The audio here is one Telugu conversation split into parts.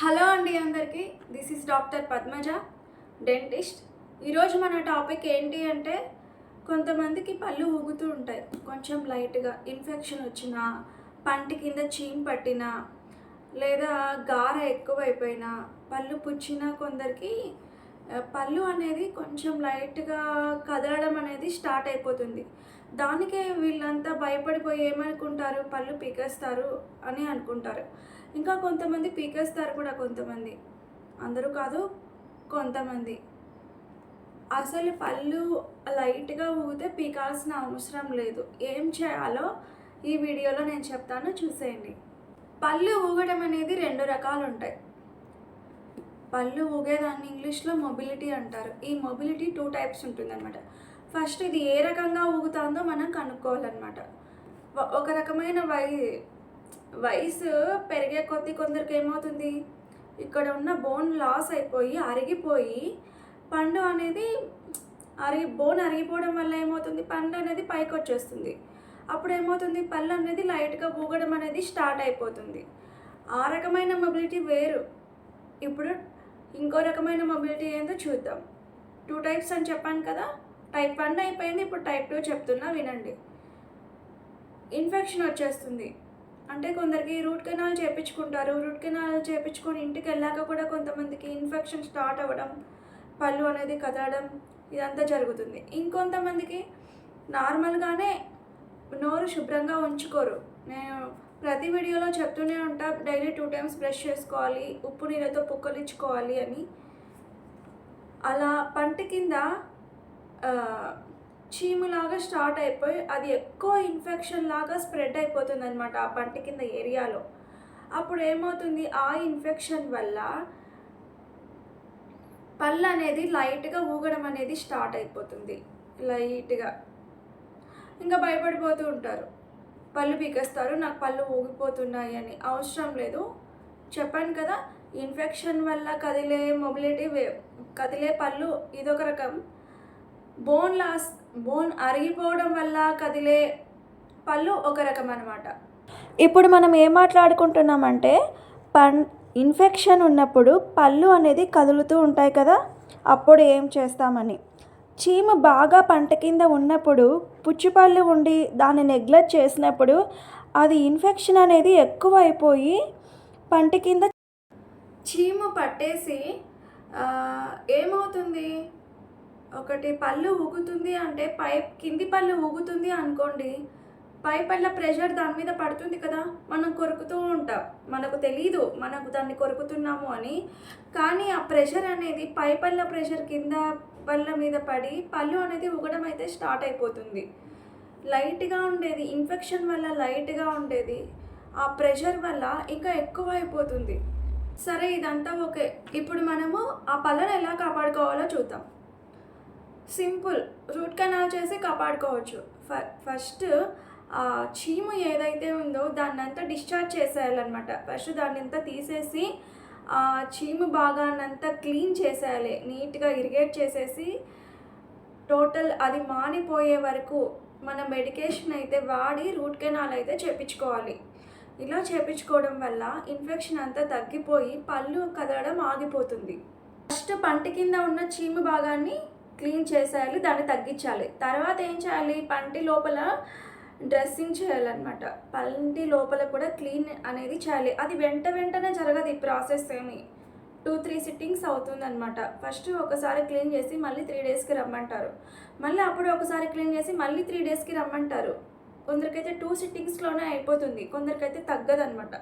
హలో అండి అందరికీ. This is doctor Padmaja dentist ఈరోజు మన టాపిక్ ఏంటి అంటే కొంతమందికి పళ్ళు ఊగుతూ ఉంటాయి. కొంచెం లైట్గా ఇన్ఫెక్షన్ వచ్చినా పంటి కింద చీమ్ పట్టినా లేదా గార ఎక్కువైపోయినా పళ్ళు పుచ్చినా కొందరికి పళ్ళు అనేది కొంచెం లైట్గా కదలడం అనేది స్టార్ట్ అయిపోతుంది. దానికే వీళ్ళంతా భయపడిపోయి ఏమనుకుంటారు? పళ్ళు పీకేస్తారు అని అనుకుంటారు. ఇంకా కొంతమంది పీకేస్తారు కూడా కొంతమంది. అందరూ కాదు కొంతమంది. అసలు పళ్ళు లైట్గా ఊగితే పీకాల్సిన అవసరం లేదు. ఏం చేయాలో ఈ వీడియోలో నేను చెప్తాను చూసేయండి. పళ్ళు ఊగడం అనేది రెండు రకాలు ఉంటాయి పళ్ళు ఊగేదాన్ని ఇంగ్లీష్లో మొబిలిటీ అంటారు. ఈ మొబిలిటీ టూ టైప్స్ ఉంటుందన్నమాట. ఫస్ట్ ఇది ఏ రకంగా ఊగుతుందో మనం కనుక్కోవాలన్నమాట. ఒక రకమైన వై వయసు పెరిగే కొద్దీ కొందరికి ఏమవుతుంది? ఇక్కడ ఉన్న బోన్ లాస్ అయిపోయి అరిగిపోయి పండు అనేది అరిగి బోన్ అరిగిపోవడం వల్ల ఏమవుతుంది? పండు అనేది పైకి వచ్చేస్తుంది. అప్పుడు ఏమవుతుంది? పళ్ళు అనేది లైట్గా ఊగడం అనేది స్టార్ట్ అయిపోతుంది. ఆ రకమైన మొబిలిటీ వేరు. ఇప్పుడు ఇంకో రకమైన మొబిలిటీ ఏందో చూద్దాం. టూ టైప్స్ అని చెప్పాను కదా? టైప్ వన్ అయిపోయింది ఇప్పుడు టైప్ టూ చెప్తున్నా వినండి. ఇన్ఫెక్షన్ వచ్చేస్తుంది. అంటే కొందరికి రూట్ కెనాల్ చేపించుకుంటారు. రూట్ కెనాల్ చేపించుకొని ఇంటికి వెళ్ళాక కూడా కొంతమందికి ఇన్ఫెక్షన్ స్టార్ట్ అవ్వడం పళ్ళు అనేది కదలడం ఇదంతా జరుగుతుంది. ఇంకొంతమందికి నార్మల్గానే నోరు శుభ్రంగా ఉంచుకోరు. నేను ప్రతి వీడియోలో చెప్తూనే ఉంటా డైలీ టూ టైమ్స్ బ్రష్ చేసుకోవాలి ఉప్పు నీళ్ళతో పుక్కలించుకోవాలి అని. అలా పంట కింద చీములాగా స్టార్ట్ అయిపోయి అది ఎక్కువ ఇన్ఫెక్షన్ లాగా స్ప్రెడ్ అయిపోతుంది అనమాట ఆ పంట కింద ఏరియాలో. అప్పుడు ఏమవుతుంది? ఆ ఇన్ఫెక్షన్ వల్ల పళ్ళు అనేది లైట్గా ఊగడం అనేది స్టార్ట్ అయిపోతుంది. లైట్గా ఇంకా భయపడిపోతూ ఉంటారు. పళ్ళు పీకేస్తారు. నాకు పళ్ళు ఊగిపోతున్నాయి అని అవసరం లేదు. చెప్పాను కదా ఇన్ఫెక్షన్ వల్ల కదిలే మొబిలిటీ వే కదిలే పళ్ళు ఇదొక రకం. బోన్ లాస్ బోన్ అరిగిపోవడం వల్ల కదిలే పళ్ళు ఒక రకం అనమాట ఇప్పుడు మనం ఏం మాట్లాడుకుంటున్నామంటే పన్ ఇన్ఫెక్షన్ ఉన్నప్పుడు పళ్ళు అనేది కదులుతూ ఉంటాయి కదా అప్పుడు ఏం చేస్తామని. చీమ బాగా పంట కింద ఉన్నప్పుడు పుచ్చిపళ్ళు ఉండి దాన్ని నెగ్లెక్ట్ చేసినప్పుడు అది ఇన్ఫెక్షన్ అనేది ఎక్కువ అయిపోయి పంట కింద చీము పట్టేసి ఏమవుతుంది? ఒకటి పళ్ళు ఊగుతుంది అంటే పై కింది పళ్ళు ఊగుతుంది అనుకోండి పై పళ్ళ ప్రెషర్ దాని మీద పడుతుంది కదా మనం కొరుకుతూ ఉంటాం. మనకు తెలీదు మనకు దాన్ని కొరుకుతున్నాము అని. కానీ ఆ ప్రెషర్ అనేది పై పళ్ళ ప్రెషర్ కింద పళ్ళ మీద పడి పళ్ళు అనేది ఊగడం అయితే స్టార్ట్ అయిపోతుంది. లైట్గా ఉండేది ఇన్ఫెక్షన్ వల్ల లైట్గా ఉండేది ఆ ప్రెషర్ వల్ల ఇంకా ఎక్కువ అయిపోతుంది. సరే ఇదంతా ఓకే. ఇప్పుడు మనము ఆ పళ్ళను ఎలా కాపాడుకోవాలో చూద్దాం. సింపుల్. రూట్ కెనాల్ చేసి కాపాడుకోవచ్చు. ఫ ఫస్ట్ చీము ఏదైతే ఉందో దాన్ని అంతా డిశ్చార్జ్ చేసేయాలన్నమాట. ఫస్ట్ దాన్ని అంతా తీసేసి ఆ చీము భాగాన్నంతా క్లీన్ చేసేయాలి. నీట్గా ఇరిగేట్ చేసేసి టోటల్ అది మానిపోయే వరకు మన మెడికేషన్ అయితే వాడి రూట్ కెనాల్ అయితే చేపించుకోవాలి. ఇలా చేపించుకోవడం వల్ల ఇన్ఫెక్షన్ అంతా తగ్గిపోయి పళ్ళు కదలడం ఆగిపోతుంది. ఫస్ట్ పంట కింద ఉన్న చీము భాగాన్ని క్లీన్ చేసేయాలి దాన్ని తగ్గించాలి. తర్వాత ఏం చేయాలి? పంటి లోపల డ్రెస్సింగ్ చేయాలన్నమాట. పంటి లోపల కూడా క్లీన్ అనేది చేయాలి. అది వెంట వెంటనే జరగదు ఈ ప్రాసెస్ ఏమి. టూ త్రీ సిట్టింగ్స్ అవుతుందన్నమాట. ఫస్ట్ ఒకసారి క్లీన్ చేసి మళ్ళీ త్రీ డేస్కి రమ్మంటారు. మళ్ళీ అప్పుడు ఒకసారి క్లీన్ చేసి మళ్ళీ త్రీ డేస్కి రమ్మంటారు. కొందరికైతే టూ సిట్టింగ్స్లోనే అయిపోతుంది. కొందరికైతే తగ్గదనమాట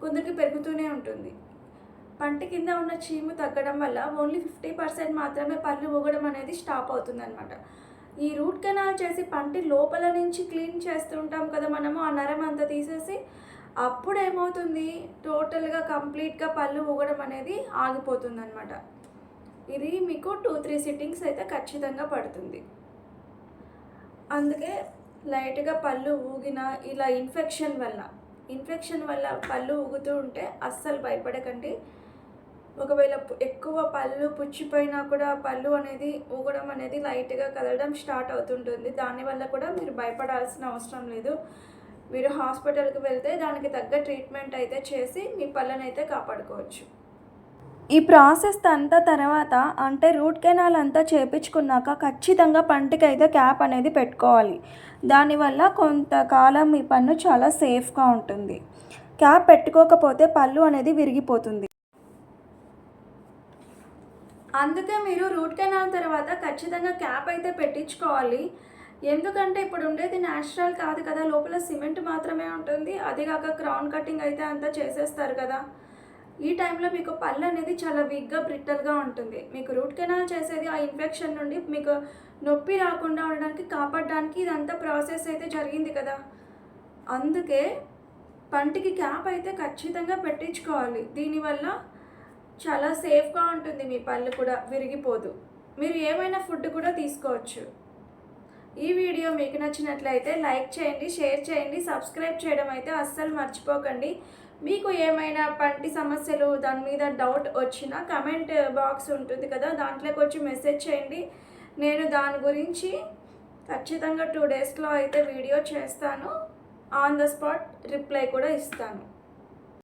కొందరికి పెరుగుతూనే ఉంటుంది. పంట కింద ఉన్న చీము తగ్గడం వల్ల ఓన్లీ ఫిఫ్టీ పర్సెంట్ మాత్రమే పళ్ళు ఊగడం అనేది స్టాప్ అవుతుందన్నమాట. ఈ రూట్ కెనాల్ చేసి పంటి లోపల నుంచి క్లీన్ చేస్తుంటాం కదా మనము ఆ నరం అంతా తీసేసి అప్పుడు ఏమవుతుంది? టోటల్గా కంప్లీట్గా పళ్ళు ఊగడం అనేది ఆగిపోతుంది అనమాట ఇది మీకు టూ త్రీ సిట్టింగ్స్ అయితే ఖచ్చితంగా పడుతుంది. అందుకే లైట్గా పళ్ళు ఊగిన ఇలా ఇన్ఫెక్షన్ వల్ల ఇన్ఫెక్షన్ వల్ల పళ్ళు ఊగుతూ ఉంటే అస్సలు భయపడకండి. ఒకవేళ ఎక్కువ పళ్ళు పుచ్చిపోయినా కూడా పళ్ళు అనేది ఊగడం అనేది లైట్గా కదలడం స్టార్ట్ అవుతుంటుంది. దానివల్ల కూడా మీరు భయపడాల్సిన అవసరం లేదు. మీరు హాస్పిటల్కి వెళ్తే దానికి తగ్గ ట్రీట్మెంట్ అయితే చేసి మీ పళ్ళని అయితే కాపాడుకోవచ్చు. ఈ ప్రాసెస్ అంతా తర్వాత అంటే రూట్ కెనాల్ అంతా చేపించుకున్నాక ఖచ్చితంగా పంటికి అయితే క్యాప్ అనేది పెట్టుకోవాలి. దానివల్ల కొంతకాలం మీ పన్ను చాలా సేఫ్గా ఉంటుంది. క్యాప్ పెట్టుకోకపోతే పళ్ళు అనేది విరిగిపోతుంది. అందుకే మీరు రూట్ కెనాల్ తర్వాత ఖచ్చితంగా క్యాప్ అయితే పెట్టించుకోవాలి. ఎందుకంటే ఇప్పుడు ఉండేది న్యాచురల్ కాదు కదా లోపల సిమెంట్ మాత్రమే ఉంటుంది. అది కాక క్రౌన్ కటింగ్ అయితే అంతా చేసేస్తారు కదా. ఈ టైంలో మీకు పళ్ళు అనేది చాలా వీక్గా బ్రిట్టల్గా ఉంటుంది. మీకు రూట్ కెనాల్ చేసేది ఆ ఇన్ఫెక్షన్ నుండి మీకు నొప్పి రాకుండా ఉండడానికి కాపాడడానికి ఇదంతా ప్రాసెస్ అయితే జరిగింది కదా. అందుకే పంటికి క్యాప్ అయితే ఖచ్చితంగా పెట్టించుకోవాలి. దీనివల్ల చాలా సేఫ్గా ఉంటుంది మీ పళ్ళు కూడా విరిగిపోదు. మీరు ఏమైనా ఫుడ్ కూడా తీసుకోవచ్చు. ఈ వీడియో మీకు నచ్చినట్లయితే లైక్ చేయండి షేర్ చేయండి సబ్స్క్రైబ్ చేయడం అయితే అస్సలు మర్చిపోకండి. మీకు ఏమైనా పంటి సమస్యలు దాని మీద డౌట్ వచ్చినా కమెంట్ బాక్స్ ఉంటుంది కదా దాంట్లోకి వచ్చి మెసేజ్ చేయండి. నేను దాని గురించి ఖచ్చితంగా టూ డేస్లో అయితే వీడియో చేస్తాను. ఆన్ ద స్పాట్ రిప్లై కూడా ఇస్తాను.